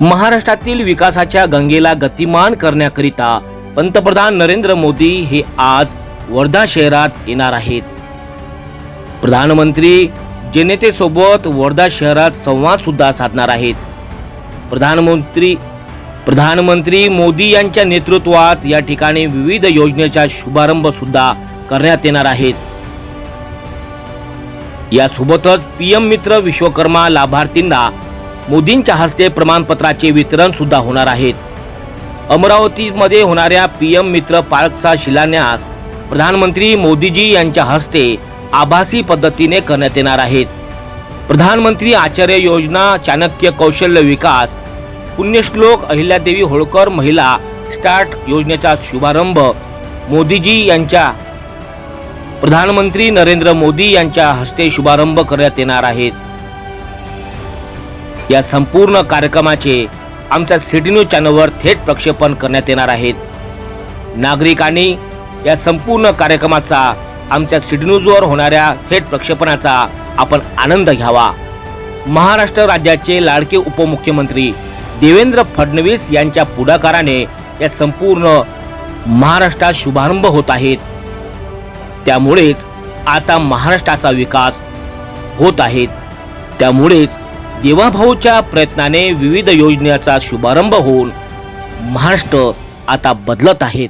महाराष्ट्रातील विकासाच्या गंगेला गतिमान करण्याकरिता पंतप्रधान नरेंद्र मोदी हे आज वर्धा शहरात येणार आहेत. प्रधानमंत्री जनतेसोबत वर्धा शहरात संवाद सुद्धा साधणार आहेत. प्रधानमंत्री प्रधानमंत्री मोदी यांच्या नेतृत्वात या ठिकाणी विविध योजनेचा शुभारंभ सुद्धा करण्यात येणार आहेत. यासोबतच पीएम मित्र विश्वकर्मा लाभार्थींना मोदींच्या हस्ते प्रमाणपत्राचे वितरण सुद्धा होणार आहेत. अमरावतीमध्ये होणाऱ्या पी एम मित्र पार्कचा शिलान्यास प्रधानमंत्री मोदीजी यांच्या हस्ते आभासी पद्धतीने करण्यात येणार आहेत. प्रधानमंत्री आचार्य योजना चाणक्य कौशल्य विकास पुण्यश्लोक अहिल्यादेवी होळकर महिला स्टार्ट योजनेचा शुभारंभ मोदीजी यांच्या प्रधानमंत्री नरेंद्र मोदी यांच्या हस्ते शुभारंभ करण्यात येणार आहेत. या संपूर्ण कार्यक्रमाचे आमच्या सिटी न्यूज चॅनलवर थेट प्रक्षेपण करण्यात येणार आहेत. नागरिकांनी या संपूर्ण कार्यक्रमाचा आमच्या सिटी न्यूजवर होणाऱ्या थेट प्रक्षेपणाचा आपण आनंद घ्यावा. महाराष्ट्र राज्याचे लाडके उपमुख्यमंत्री देवेंद्र फडणवीस यांच्या पुढाकाराने या संपूर्ण महाराष्ट्रात शुभारंभ होत आहेत. त्यामुळेच आता महाराष्ट्राचा विकास होत आहेत त्यामुळेच देवाभाऊच्या प्रयत्नाने विविध योजनेचा शुभारंभ होऊन महाराष्ट्र आता बदलत आहेत.